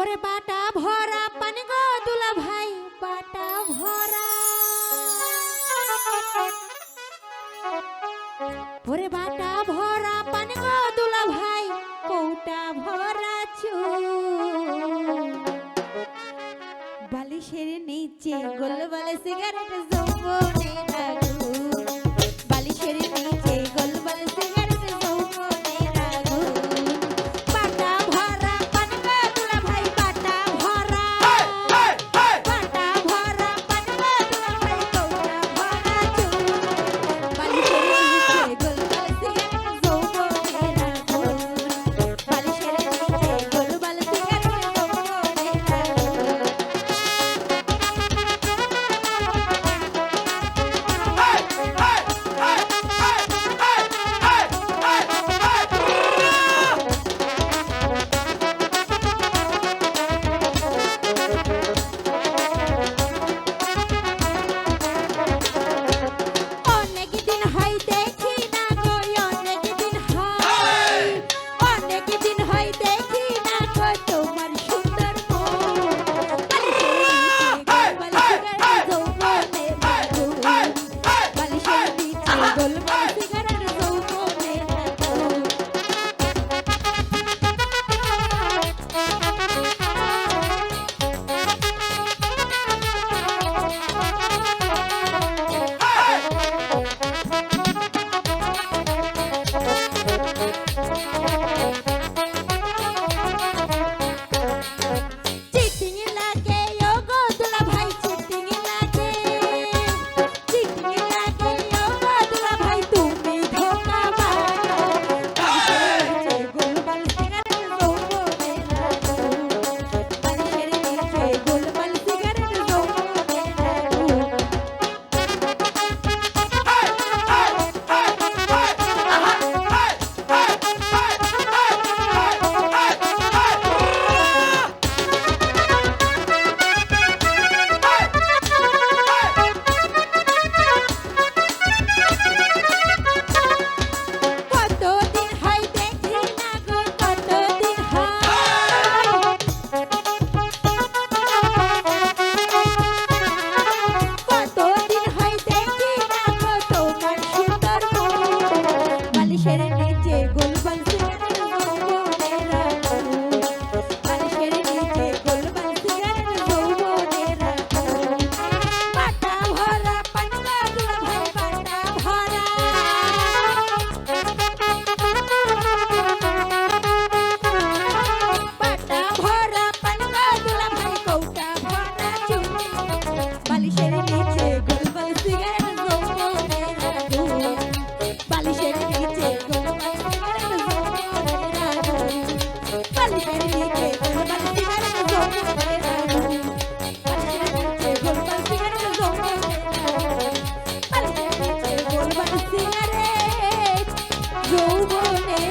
ওরে বাটা ভরা পানি গো দুলা ভাই বাটা ভরা। ওরে বাটা ভরা পানি গো দুলা ভাই, কৌটা ভরা চু। বালিশের নিচে গোল বালে সিগারেট জম্বো বালিশের নিচে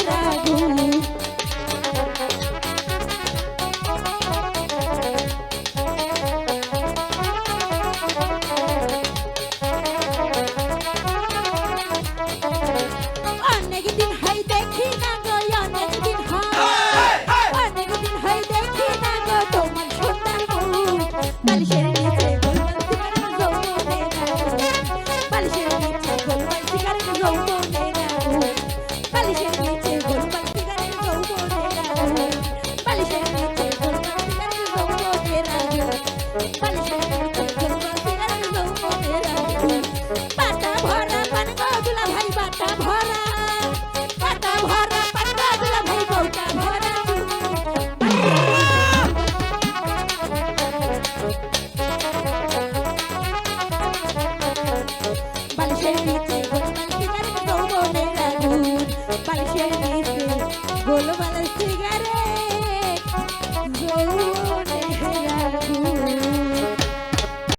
রাধু পাইছে নিচে গোলমালা